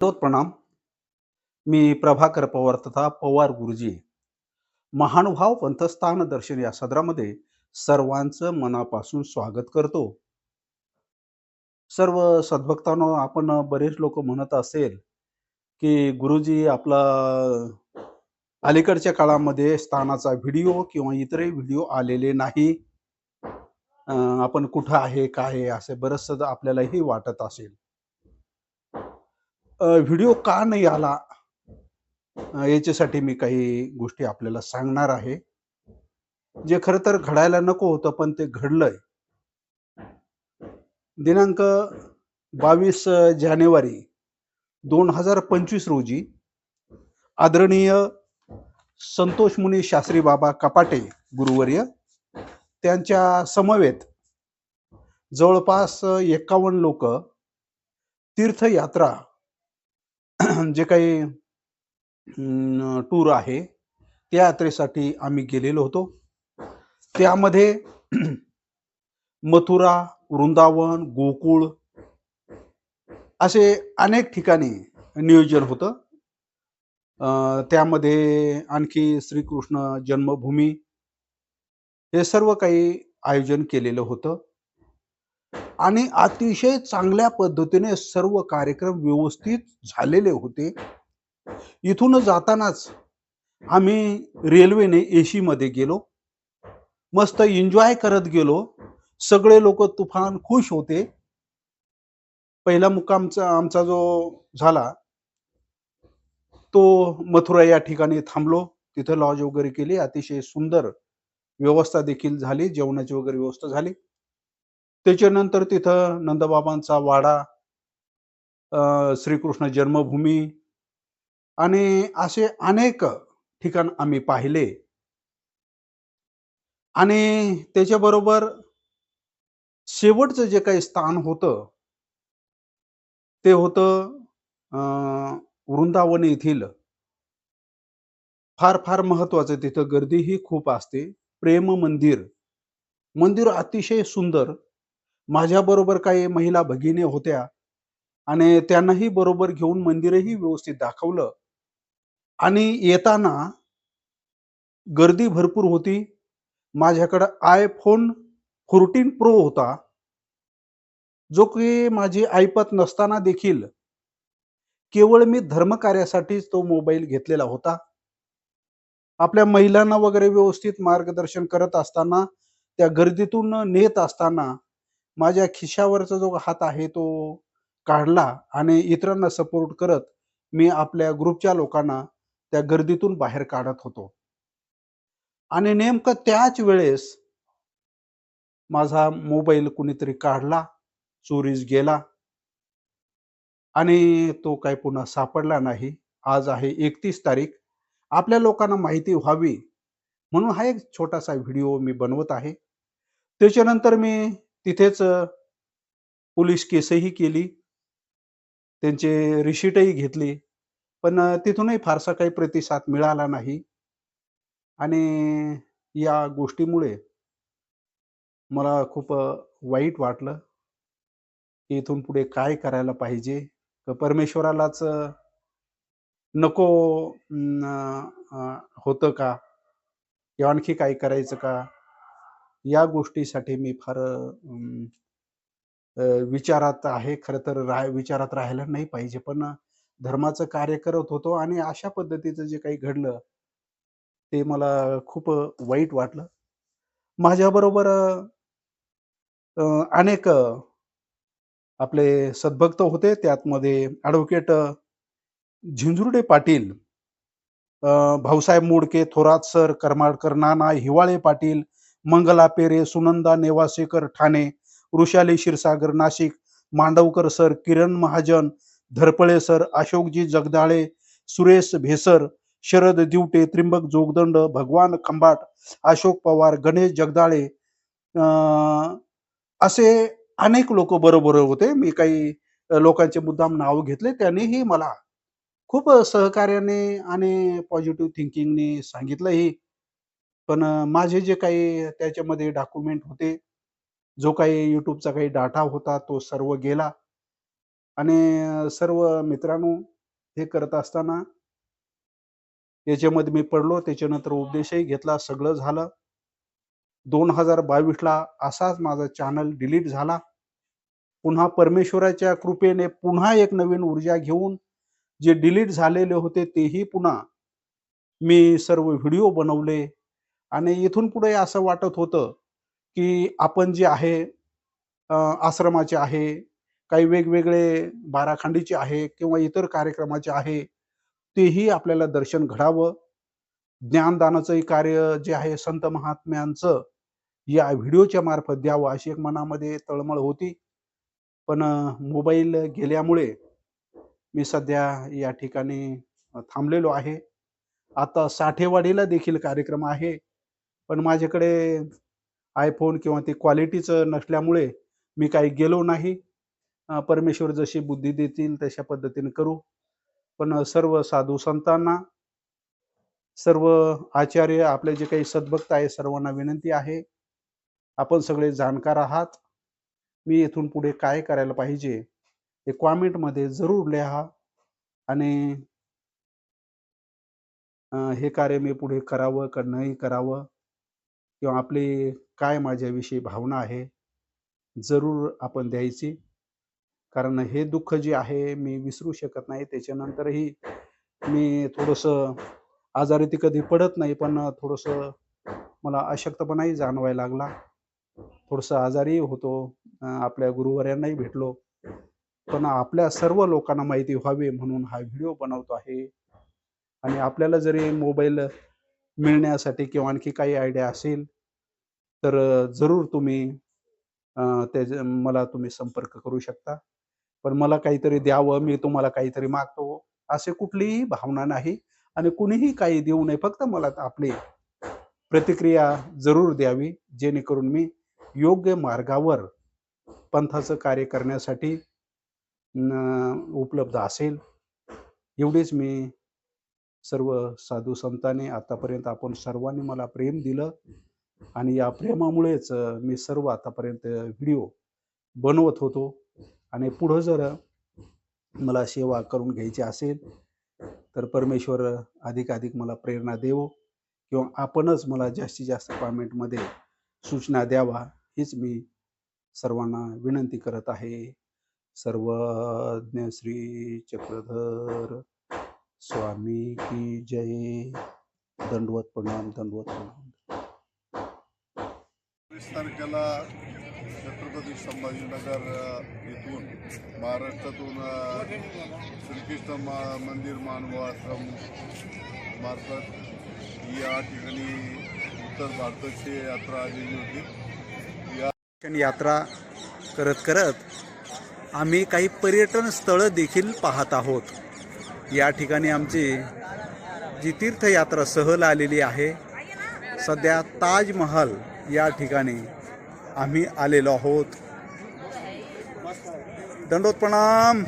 दत्तोत प्रणाम. मी प्रभाकर पवार तथा पवार गुरुजी. महानुभाव पंथस्थान दर्शन या सदरामध्ये सर्वांचं मनापासून स्वागत करतो. सर्व सद्भक्तांनो आपण बरेच लोक म्हणत असेल की गुरुजी आपला अलीकडच्या काळामध्ये स्थानाचा व्हिडिओ किंवा इतरही व्हिडिओ आलेले नाही. अं, आपण कुठं आहे काय आहे असे बरंचसं आपल्यालाही वाटत असेल. व्हिडिओ का नाही आला? याच्यासाठी मी काही गोष्टी आपल्याला सांगणार आहे. जे खरं तर घडायला नको होतं पण ते घडलंय. दिनांक बावीस जानेवारी दोन हजार पंचवीस रोजी आदरणीय संतोष मुनी शास्त्री बाबा कपाटे गुरुवर्य त्यांच्या समवेत जवळपास एकावन्न लोक तीर्थयात्रा जे काही टूर आहे त्या यात्रेसाठी आम्ही गेलेलो होतो. त्यामध्ये मथुरा वृंदावन गोकुळ असे अनेक ठिकाणी नियोजन होतं. त्यामध्ये आणखी श्रीकृष्ण जन्मभूमी हे सर्व काही आयोजन केलेलं होतं. आणि अतिशय चांगल्या पद्धतीने सर्व कार्यक्रम व्यवस्थित झालेले होते. इथून जातानाच आम्ही रेल्वेने एसी मध्ये गेलो. मस्त एन्जॉय करत गेलो. सगळे लोक तुफान खुश होते. पहिला मुक्कामचा आमचा जो झाला तो मथुरा या ठिकाणी थांबलो. तिथं लॉज वगैरे केली. अतिशय सुंदर व्यवस्था देखील झाली. जेवणाची वगैरे व्यवस्था झाली. त्याच्यानंतर तिथं नंदबाबांचा वाडा अं, श्रीकृष्ण जन्मभूमी आणि असे अनेक ठिकाण आम्ही पाहिले. आणि त्याच्याबरोबर शेवटचं जे काही स्थान होतं ते होतं अं, वृंदावन येथील फार फार महत्वाचं तिथं गर्दीही खूप असते. प्रेम मंदिर. मंदिर अतिशय सुंदर. माझ्या बरोबर काही महिला भगिनी होत्या आणि त्यांनाही बरोबर घेऊन मंदिरही व्यवस्थित दाखवलं. आणि येताना गर्दी भरपूर होती. माझ्याकडं आयफोन फोर्टीन प्रो होता. जो की माझी ऐपत नसताना देखील केवळ मी धर्मकार्यासाठीच तो मोबाईल घेतलेला होता. आपल्या महिलांना वगैरे व्यवस्थित मार्गदर्शन करत असताना त्या गर्दीतून नेत असताना माझ्या खिशावरचा जो हात आहे तो काढला आणि इतरांना सपोर्ट करत मी आपल्या ग्रुपच्या लोकांना त्या गर्दीतून बाहेर काढत होतो. आणि नेमकं त्याच वेळेस माझा मोबाईल कुणीतरी काढला चोरीस गेला आणि तो काय पुन्हा सापडला नाही. आज आहे एकतीस तारीख. आपल्या लोकांना माहिती व्हावी म्हणून हा एक छोटासा व्हिडिओ मी बनवत आहे. त्याच्यानंतर मी तिथेच पोलीस केसही केली. त्यांचे रिशीटही घेतली. पण तिथूनही फारसा काही प्रतिसाद मिळाला नाही. आणि या गोष्टीमुळे मला खूप वाईट वाटलं की इथून पुढे काय करायला पाहिजे? परमेश्वरालाच नको होतं का? किंवा आणखी काय करायचं का? या गोष्टीसाठी मी फार विचारात आहे. खरं तर राह विचारात राहायला नाही पाहिजे. पण धर्माचं कार्य करत होतो आणि अशा पद्धतीचं जे काही घडलं ते मला खूप वाईट वाटलं. माझ्याबरोबर अनेक आपले सद्भक्त होते. त्यातमध्ये advocate Zinzurde Patil Bhausaheb Modke Thorat sir Karmadkar Nana Hiwale Patil Mangala Pere Sunanda Nevasekar Thane Vrushali Kshirsagar Nashik Mandavkar sir Kiran Mahajan Dharpale sir Ashokji Jagdale Suresh Bhesar Sharad Divte Trimbak Jogdand Bhagwan Khambat Ashok Pawar Ganesh Jagdale असे अनेक लोक बरोबर होते. मी काही लोकांचे मुद्दाम नाव घेतले. त्यांनीही मला खूप सहकार्याने आणि पॉझिटिव्ह थिंकिंगने सांगितलंही. पण माझे जे काही त्याच्यामध्ये डॉक्युमेंट होते जो काही युट्यूबचा काही डाटा होता तो सर्व गेला. आणि सर्व मित्रांनो हे करत असताना याच्यामध्ये मी पडलो. त्याच्यानंतर उपदेशही घेतला. सगळं झालं. दोन हजार बावीसला असाच माझा चॅनल डिलीट झाला. पुन्हा परमेश्वराच्या कृपेने पुन्हा एक नवीन ऊर्जा घेऊन जे डिलीट झालेले होते तेही पुन्हा मी सर्व व्हिडिओ बनवले. आणि इथून पुढे असं वाटत होतं की आपण जे आहे आश्रमाचे आहे काही वेगवेगळे बाराखंडीचे आहे किंवा इतर कार्यक्रमाचे आहे तेही आपल्याला दर्शन घडावं. ज्ञानदानाचंही कार्य जे आहे संत महात्म्यांचं या व्हिडिओच्या मार्फत द्यावं अशी एक मनामध्ये तळमळ होती. पण मोबाईल गेल्यामुळे मी सध्या या ठिकाणी थांबलेलो आहे. आता साठेवाडीला देखील कार्यक्रम आहे. पण माझ्याकडे आयफोन किंवा ती क्वालिटीचं नसल्यामुळे मी काही गेलो नाही. परमेश्वर जशी बुद्धी देतील तशा पद्धतीने करू. पण सर्व साधू संतांना सर्व आचार्य आपले जे काही सद्भक्त आहे सर्वांना विनंती आहे आपण सगळे जाणकार आहात. मी इथून पुढे काय करायला पाहिजे हे कॉमेंटमध्ये जरूर लिहा आणि हे कार्य मी पुढे करावं का नाही करावं किंवा आपली काय माझ्याविषयी भावना आहे जरूर आपण द्यायची. कारण हे दुःख जे आहे मी विसरू शकत नाही. त्याच्यानंतरही मी थोडंसं आजारी ती कधी पडत नाही पण थोडंसं मला अशक्तपणाही जाणवायला लागला. थोडंसं आजारी होतो. आपल्या गुरुवार्यांनाही भेटलो. पण आपल्या सर्व लोकांना माहिती व्हावी म्हणून हा व्हिडिओ बनवतो आहे. आणि आपल्याला जरी मोबाईल मिळण्यासाठी किंवा आणखी काही आयडिया असेल तर जरूर तुम्ही अं, मला तुम्ही संपर्क करू शकता. पण मला काहीतरी द्यावं मी तुम्हाला काहीतरी मागतो असे कुठलीही भावना नाही आणि कुणीही काही देऊ नये फक्त मला आपली प्रतिक्रिया जरूर द्यावी जेणेकरून मी योग्य मार्गावर पंथाचं कार्य करण्यासाठी उपलब्ध असेल. एवढीच मी सर्व साधू संतांनी आतापर्यंत आपण सर्वांनी मला प्रेम दिलं आणि या प्रेमामुळेच मी सर्व आतापर्यंत व्हिडिओ बनवत होतो. आणि पुढं जर मला सेवा करून घ्यायची असेल तर परमेश्वर अधिकाधिक मला प्रेरणा देवो किंवा आपणच मला जास्तीत जास्त कॉमेंटमध्ये सूचना द्यावा हीच मी सर्वांना विनंती करत आहे. सर्वज्ञ श्री चक्रधर स्वामी की जय। दंडवत प्रणाम दंडवत प्रणाम। वीस तारखेला छत्रपती संभाजीनगर इथून महाराष्ट्रातून श्रीकृष्ण मा मंदिर मानव आश्रम मार्फत या ठिकाणी उत्तर भारताची यात्रा आलेली होती. पर्यटन यात्रा करत करत आम्ही काही पर्यटन स्थळं देखील पाहत आहोत. या ठिकाणी आमची जी तीर्थयात्रा सहल आलेली आहे सध्या ताजमहल या ठिकाणी आम्ही आलेलो आहोत. दंडोत प्रणाम.